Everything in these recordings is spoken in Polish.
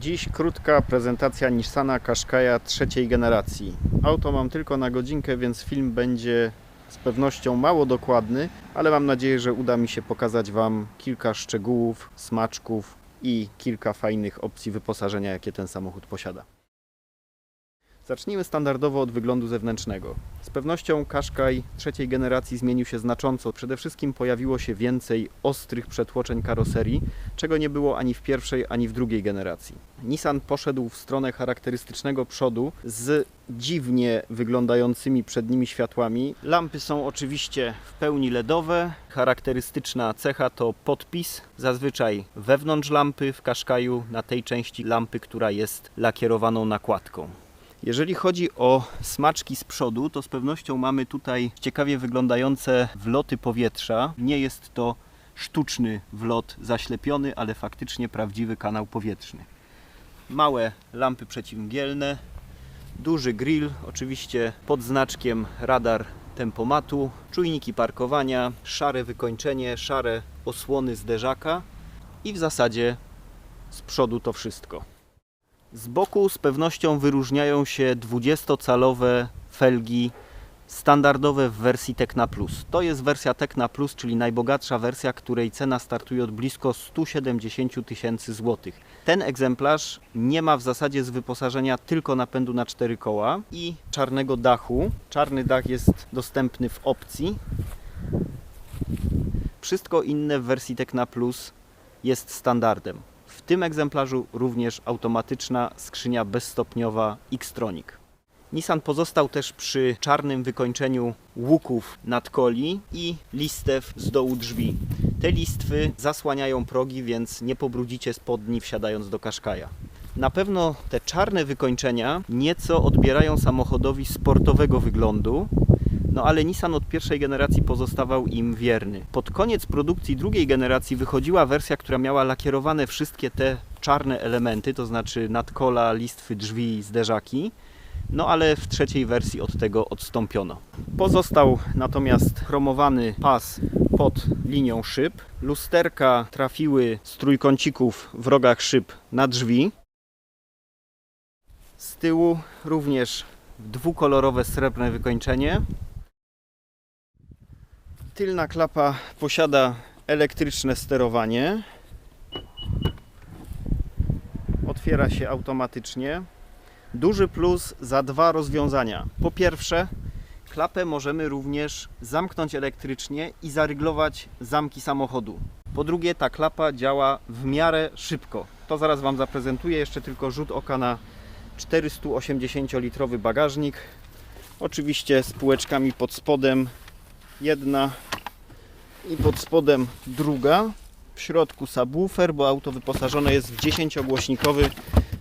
Dziś krótka prezentacja Nissana Qashqai'a trzeciej generacji. Auto mam tylko na godzinkę, więc film będzie z pewnością mało dokładny, ale mam nadzieję, że uda mi się pokazać Wam kilka szczegółów, smaczków i kilka fajnych opcji wyposażenia, jakie ten samochód posiada. Zacznijmy standardowo od wyglądu zewnętrznego. Z pewnością Qashqai trzeciej generacji zmienił się znacząco. Przede wszystkim pojawiło się więcej ostrych przetłoczeń karoserii, czego nie było ani w pierwszej, ani w drugiej generacji. Nissan poszedł w stronę charakterystycznego przodu z dziwnie wyglądającymi przednimi światłami. Lampy są oczywiście w pełni LEDowe. Charakterystyczna cecha to podpis, zazwyczaj wewnątrz lampy w Qashqaiu na tej części lampy, która jest lakierowaną nakładką. Jeżeli chodzi o smaczki z przodu, to z pewnością mamy tutaj ciekawie wyglądające wloty powietrza. Nie jest to sztuczny wlot zaślepiony, ale faktycznie prawdziwy kanał powietrzny. Małe lampy przeciwmgielne, duży grill, oczywiście pod znaczkiem radar tempomatu, czujniki parkowania, szare wykończenie, szare osłony zderzaka i w zasadzie z przodu to wszystko. Z boku z pewnością wyróżniają się 20-calowe felgi standardowe w wersji Tecna Plus. To jest wersja Tecna Plus, czyli najbogatsza wersja, której cena startuje od blisko 170 tysięcy złotych. Ten egzemplarz nie ma w zasadzie z wyposażenia tylko napędu na cztery koła i czarnego dachu. Czarny dach jest dostępny w opcji. Wszystko inne w wersji Tecna Plus jest standardem. W tym egzemplarzu również automatyczna skrzynia bezstopniowa Xtronic. Nissan pozostał też przy czarnym wykończeniu łuków nadkoli i listew z dołu drzwi. Te listwy zasłaniają progi, więc nie pobrudzicie spodni wsiadając do Qashqai'a. Na pewno te czarne wykończenia nieco odbierają samochodowi sportowego wyglądu, no ale Nissan od pierwszej generacji pozostawał im wierny. Pod koniec produkcji drugiej generacji wychodziła wersja, która miała lakierowane wszystkie te czarne elementy, to znaczy nadkola, listwy, drzwi, zderzaki. No ale w trzeciej wersji od tego odstąpiono. Pozostał natomiast chromowany pas pod linią szyb. Lusterka trafiły z trójkącików w rogach szyb na drzwi. Z tyłu również dwukolorowe srebrne wykończenie. Tylna klapa posiada elektryczne sterowanie. Otwiera się automatycznie. Duży plus za dwa rozwiązania. Po pierwsze, klapę możemy również zamknąć elektrycznie i zaryglować zamki samochodu. Po drugie, ta klapa działa w miarę szybko. To zaraz Wam zaprezentuję. Jeszcze tylko rzut oka na 480-litrowy bagażnik. Oczywiście z półeczkami pod spodem jedna i pod spodem druga. W środku subwoofer, bo auto wyposażone jest w 10-głośnikowy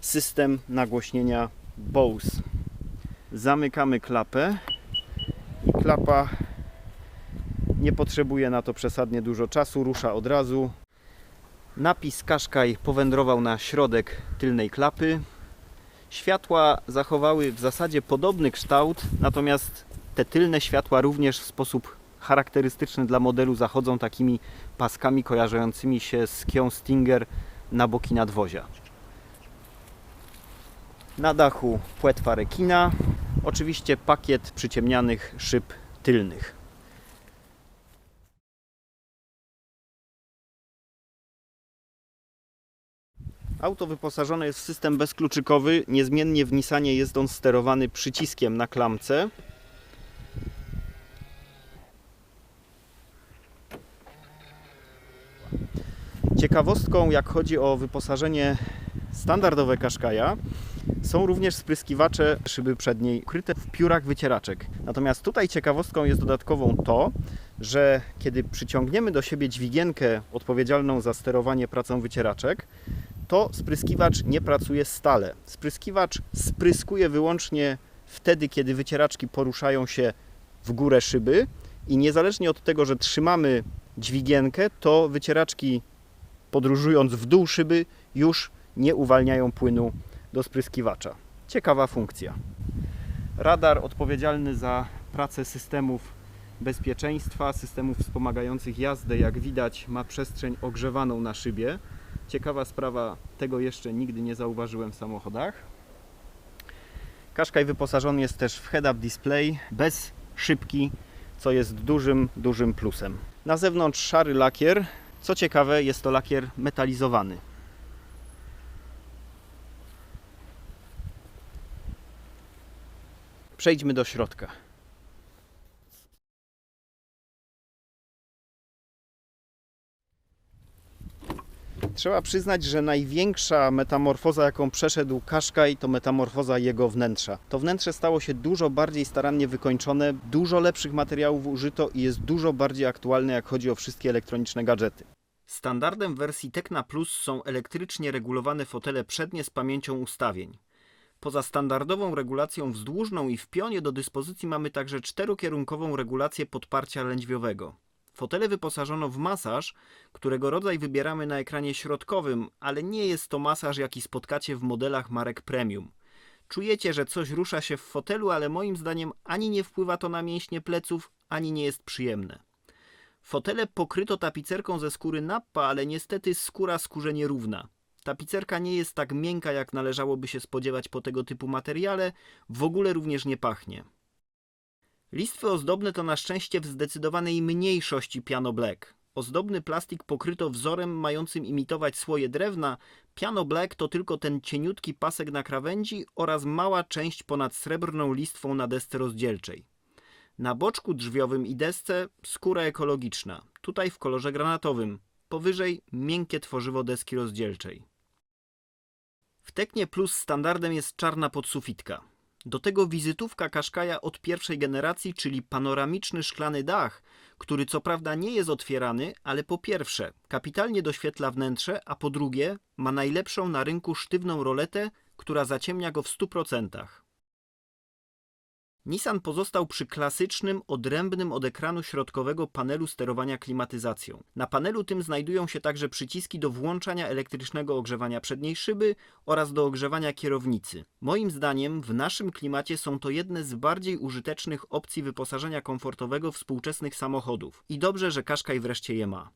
system nagłośnienia Bose. Zamykamy klapę i klapa nie potrzebuje na to przesadnie dużo czasu, rusza od razu. Napis Qashqai powędrował na środek tylnej klapy. Światła zachowały w zasadzie podobny kształt, natomiast te tylne światła również w sposób charakterystyczny dla modelu zachodzą takimi paskami kojarzącymi się z Kią Stinger na boki nadwozia. Na dachu płetwa rekina, oczywiście pakiet przyciemnianych szyb tylnych. Auto wyposażone jest w system bezkluczykowy. Niezmiennie w Nissanie jest on sterowany przyciskiem na klamce. Ciekawostką, jak chodzi o wyposażenie standardowe Qashqai'a, są również spryskiwacze szyby przedniej ukryte w piórach wycieraczek. Natomiast tutaj ciekawostką jest dodatkową to, że kiedy przyciągniemy do siebie dźwigienkę odpowiedzialną za sterowanie pracą wycieraczek, to spryskiwacz nie pracuje stale. Spryskiwacz spryskuje wyłącznie wtedy, kiedy wycieraczki poruszają się w górę szyby i niezależnie od tego, że trzymamy dźwigienkę, to wycieraczki podróżując w dół szyby już nie uwalniają płynu do spryskiwacza. Ciekawa funkcja. Radar odpowiedzialny za pracę systemów bezpieczeństwa, systemów wspomagających jazdę, jak widać, ma przestrzeń ogrzewaną na szybie. Ciekawa sprawa, tego jeszcze nigdy nie zauważyłem w samochodach. Qashqai wyposażony jest też w head-up display bez szybki, co jest dużym, dużym plusem. Na zewnątrz szary lakier. Co ciekawe, jest to lakier metalizowany. Przejdźmy do środka. Trzeba przyznać, że największa metamorfoza, jaką przeszedł Qashqai, to metamorfoza jego wnętrza. To wnętrze stało się dużo bardziej starannie wykończone, dużo lepszych materiałów użyto i jest dużo bardziej aktualne, jak chodzi o wszystkie elektroniczne gadżety. Standardem wersji Tecna Plus są elektrycznie regulowane fotele przednie z pamięcią ustawień. Poza standardową regulacją wzdłużną i w pionie do dyspozycji mamy także czterokierunkową regulację podparcia lędźwiowego. Fotele wyposażono w masaż, którego rodzaj wybieramy na ekranie środkowym, ale nie jest to masaż, jaki spotkacie w modelach marek premium. Czujecie, że coś rusza się w fotelu, ale moim zdaniem ani nie wpływa to na mięśnie pleców, ani nie jest przyjemne. Fotele pokryto tapicerką ze skóry nappa, ale niestety skóra skórze nierówna. Tapicerka nie jest tak miękka, jak należałoby się spodziewać po tego typu materiale, w ogóle również nie pachnie. Listwy ozdobne to na szczęście w zdecydowanej mniejszości piano black. Ozdobny plastik pokryto wzorem mającym imitować słoje drewna. Piano black to tylko ten cieniutki pasek na krawędzi oraz mała część ponad srebrną listwą na desce rozdzielczej. Na boczku drzwiowym i desce skóra ekologiczna, tutaj w kolorze granatowym. Powyżej miękkie tworzywo deski rozdzielczej. W Teknie Plus standardem jest czarna podsufitka. Do tego wizytówka Qashqai'a od pierwszej generacji, czyli panoramiczny szklany dach, który co prawda nie jest otwierany, ale po pierwsze kapitalnie doświetla wnętrze, a po drugie ma najlepszą na rynku sztywną roletę, która zaciemnia go w 100%. Nissan pozostał przy klasycznym, odrębnym od ekranu środkowego panelu sterowania klimatyzacją. Na panelu tym znajdują się także przyciski do włączania elektrycznego ogrzewania przedniej szyby oraz do ogrzewania kierownicy. Moim zdaniem w naszym klimacie są to jedne z bardziej użytecznych opcji wyposażenia komfortowego współczesnych samochodów. I dobrze, że Qashqai wreszcie je ma.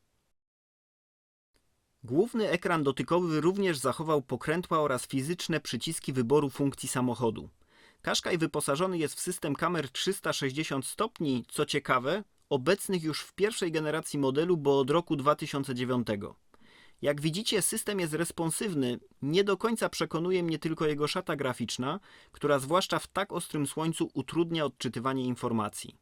Główny ekran dotykowy również zachował pokrętła oraz fizyczne przyciski wyboru funkcji samochodu. Qashqai wyposażony jest w system kamer 360 stopni, co ciekawe, obecnych już w pierwszej generacji modelu, bo od roku 2009. Jak widzicie, system jest responsywny. Nie do końca przekonuje mnie tylko jego szata graficzna, która zwłaszcza w tak ostrym słońcu utrudnia odczytywanie informacji.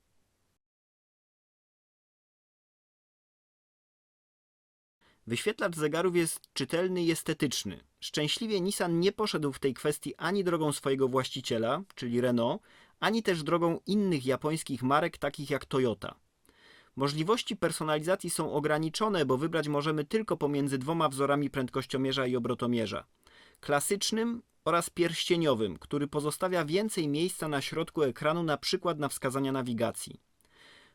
Wyświetlacz zegarów jest czytelny i estetyczny. Szczęśliwie Nissan nie poszedł w tej kwestii ani drogą swojego właściciela, czyli Renault, ani też drogą innych japońskich marek, takich jak Toyota. Możliwości personalizacji są ograniczone, bo wybrać możemy tylko pomiędzy dwoma wzorami prędkościomierza i obrotomierza. Klasycznym oraz pierścieniowym, który pozostawia więcej miejsca na środku ekranu, na przykład na wskazania nawigacji.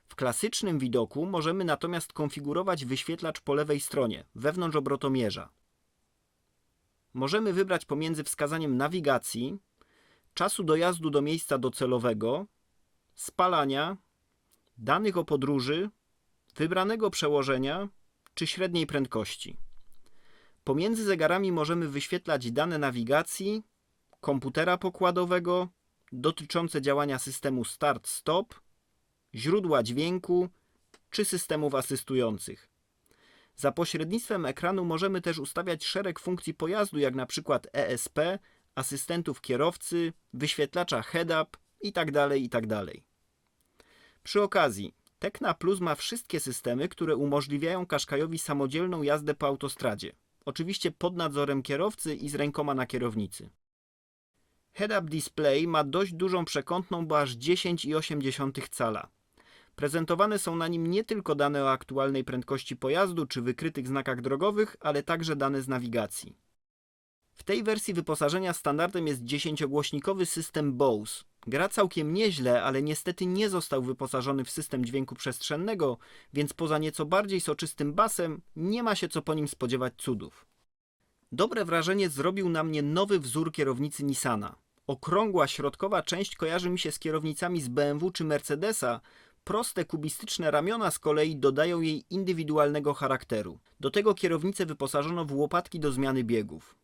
W klasycznym widoku możemy natomiast konfigurować wyświetlacz po lewej stronie, wewnątrz obrotomierza. Możemy wybrać pomiędzy wskazaniem nawigacji, czasu dojazdu do miejsca docelowego, spalania, danych o podróży, wybranego przełożenia czy średniej prędkości. Pomiędzy zegarami możemy wyświetlać dane nawigacji, komputera pokładowego dotyczące działania systemu start-stop, źródła dźwięku czy systemów asystujących. Za pośrednictwem ekranu możemy też ustawiać szereg funkcji pojazdu, jak na przykład ESP, asystentów kierowcy, wyświetlacza head-up itd. itd. Przy okazji, Tecna Plus ma wszystkie systemy, które umożliwiają Qashqai'owi samodzielną jazdę po autostradzie. Oczywiście pod nadzorem kierowcy i z rękoma na kierownicy. Head-up display ma dość dużą przekątną, bo aż 10,8 cala. Prezentowane są na nim nie tylko dane o aktualnej prędkości pojazdu czy wykrytych znakach drogowych, ale także dane z nawigacji. W tej wersji wyposażenia standardem jest 10-głośnikowy system Bose. Gra całkiem nieźle, ale niestety nie został wyposażony w system dźwięku przestrzennego, więc poza nieco bardziej soczystym basem nie ma się co po nim spodziewać cudów. Dobre wrażenie zrobił na mnie nowy wzór kierownicy Nissana. Okrągła środkowa część kojarzy mi się z kierownicami z BMW czy Mercedesa, Proste kubistyczne ramiona z kolei dodają jej indywidualnego charakteru. Do tego kierownicę wyposażono w łopatki do zmiany biegów.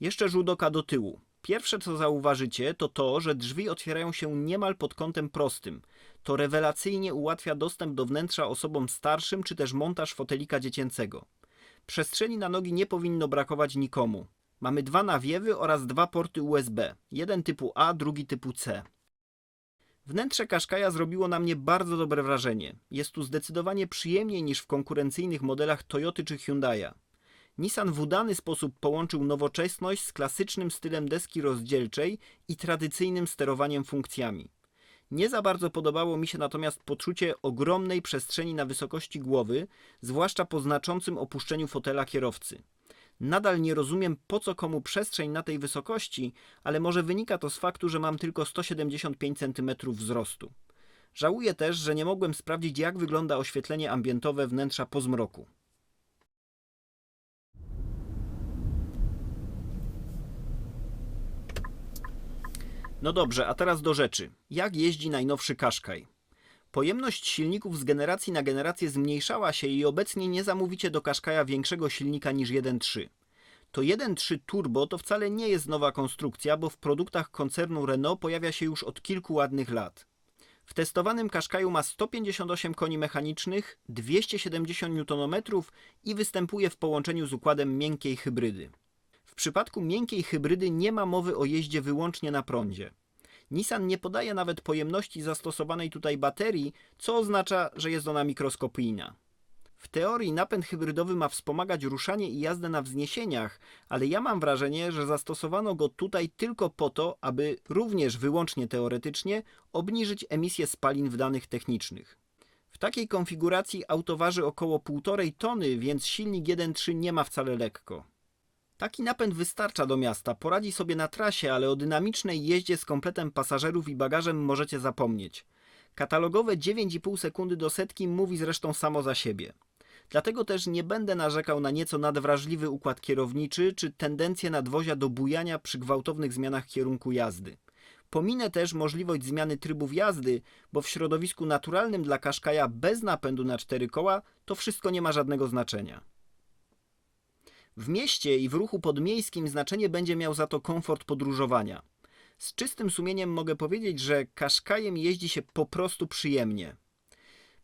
Jeszcze rzut oka do tyłu. Pierwsze co zauważycie to to, że drzwi otwierają się niemal pod kątem prostym. To rewelacyjnie ułatwia dostęp do wnętrza osobom starszym czy też montaż fotelika dziecięcego. Przestrzeni na nogi nie powinno brakować nikomu. Mamy dwa nawiewy oraz dwa porty USB. Jeden typu A, drugi typu C. Wnętrze Qashqai'a zrobiło na mnie bardzo dobre wrażenie. Jest tu zdecydowanie przyjemniej niż w konkurencyjnych modelach Toyoty czy Hyundai'a. Nissan w udany sposób połączył nowoczesność z klasycznym stylem deski rozdzielczej i tradycyjnym sterowaniem funkcjami. Nie za bardzo podobało mi się natomiast poczucie ogromnej przestrzeni na wysokości głowy, zwłaszcza po znaczącym opuszczeniu fotela kierowcy. Nadal nie rozumiem po co komu przestrzeń na tej wysokości, ale może wynika to z faktu, że mam tylko 175 cm wzrostu. Żałuję też, że nie mogłem sprawdzić jak wygląda oświetlenie ambientowe wnętrza po zmroku. No dobrze, a teraz do rzeczy. Jak jeździ najnowszy Qashqai? Pojemność silników z generacji na generację zmniejszała się i obecnie nie zamówicie do Qashqai'a większego silnika niż 1.3. To 1.3 Turbo to wcale nie jest nowa konstrukcja, bo w produktach koncernu Renault pojawia się już od kilku ładnych lat. W testowanym Qashqai'u ma 158 koni mechanicznych, 270 Nm i występuje w połączeniu z układem miękkiej hybrydy. W przypadku miękkiej hybrydy nie ma mowy o jeździe wyłącznie na prądzie. Nissan nie podaje nawet pojemności zastosowanej tutaj baterii, co oznacza, że jest ona mikroskopijna. W teorii napęd hybrydowy ma wspomagać ruszanie i jazdę na wzniesieniach, ale ja mam wrażenie, że zastosowano go tutaj tylko po to, aby również wyłącznie teoretycznie obniżyć emisję spalin w danych technicznych. W takiej konfiguracji auto waży około 1,5 tony, więc silnik 1.3 nie ma wcale lekko. Taki napęd wystarcza do miasta, poradzi sobie na trasie, ale o dynamicznej jeździe z kompletem pasażerów i bagażem możecie zapomnieć. Katalogowe 9,5 sekundy do setki mówi zresztą samo za siebie. Dlatego też nie będę narzekał na nieco nadwrażliwy układ kierowniczy czy tendencję nadwozia do bujania przy gwałtownych zmianach kierunku jazdy. Pominę też możliwość zmiany trybów jazdy, bo w środowisku naturalnym dla Qashqai'a bez napędu na cztery koła to wszystko nie ma żadnego znaczenia. W mieście i w ruchu podmiejskim znaczenie będzie miał za to komfort podróżowania. Z czystym sumieniem mogę powiedzieć, że Qashqai'em jeździ się po prostu przyjemnie.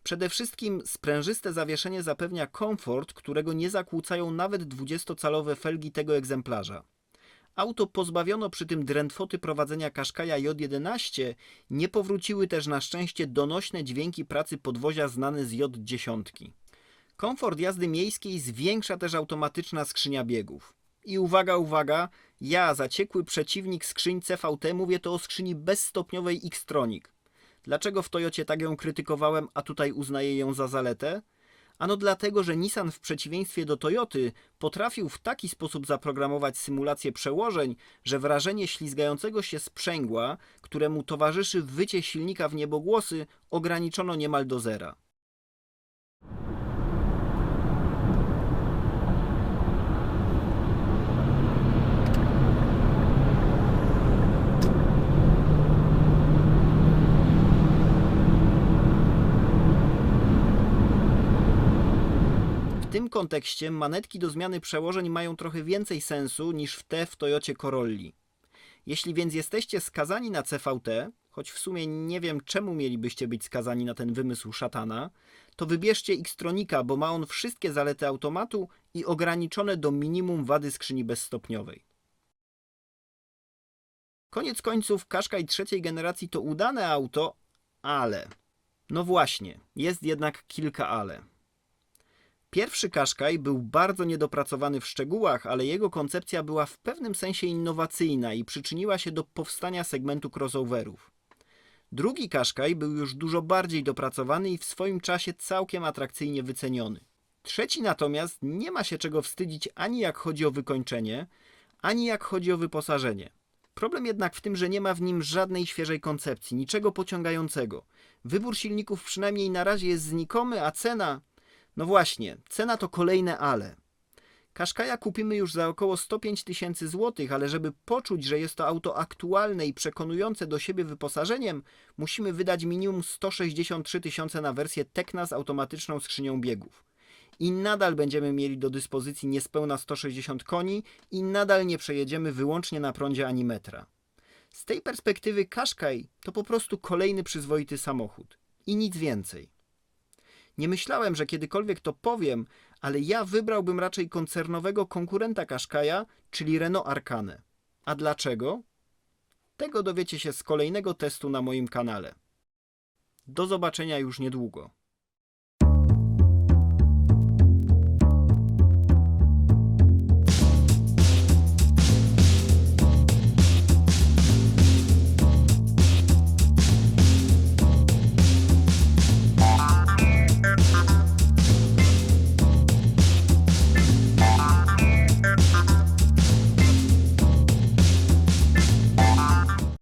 Przede wszystkim sprężyste zawieszenie zapewnia komfort, którego nie zakłócają nawet 20-calowe felgi tego egzemplarza. Auto pozbawiono przy tym drętwoty prowadzenia Qashqai'a J11, nie powróciły też na szczęście donośne dźwięki pracy podwozia znane z J10. Komfort jazdy miejskiej zwiększa też automatyczna skrzynia biegów. I uwaga, uwaga, ja, zaciekły przeciwnik skrzyń CVT, mówię to o skrzyni bezstopniowej X-Tronic. Dlaczego w Toyocie tak ją krytykowałem, a tutaj uznaję ją za zaletę? Ano dlatego, że Nissan w przeciwieństwie do Toyoty potrafił w taki sposób zaprogramować symulację przełożeń, że wrażenie ślizgającego się sprzęgła, któremu towarzyszy wycie silnika w niebogłosy, ograniczono niemal do zera. Tym kontekście manetki do zmiany przełożeń mają trochę więcej sensu niż w te w Toyocie Corolli. Jeśli więc jesteście skazani na CVT, choć w sumie nie wiem czemu mielibyście być skazani na ten wymysł szatana, to wybierzcie Xtronika, bo ma on wszystkie zalety automatu i ograniczone do minimum wady skrzyni bezstopniowej. Koniec końców Qashqai trzeciej generacji to udane auto, ale... No właśnie, jest jednak kilka ale. Pierwszy Qashqai był bardzo niedopracowany w szczegółach, ale jego koncepcja była w pewnym sensie innowacyjna i przyczyniła się do powstania segmentu crossoverów. Drugi Qashqai był już dużo bardziej dopracowany i w swoim czasie całkiem atrakcyjnie wyceniony. Trzeci natomiast nie ma się czego wstydzić ani jak chodzi o wykończenie, ani jak chodzi o wyposażenie. Problem jednak w tym, że nie ma w nim żadnej świeżej koncepcji, niczego pociągającego. Wybór silników przynajmniej na razie jest znikomy, a cena no właśnie, cena to kolejne ale. Kaszkaja kupimy już za około 105 tysięcy złotych, ale żeby poczuć, że jest to auto aktualne i przekonujące do siebie wyposażeniem, musimy wydać minimum 163 tysiące na wersję Tekna z automatyczną skrzynią biegów. I nadal będziemy mieli do dyspozycji niespełna 160 koni i nadal nie przejedziemy wyłącznie na prądzie ani metra. Z tej perspektywy Qashqai to po prostu kolejny przyzwoity samochód. I nic więcej. Nie myślałem, że kiedykolwiek to powiem, ale ja wybrałbym raczej koncernowego konkurenta Qashqai'a, czyli Renault Arcane. A dlaczego? Tego dowiecie się z kolejnego testu na moim kanale. Do zobaczenia już niedługo.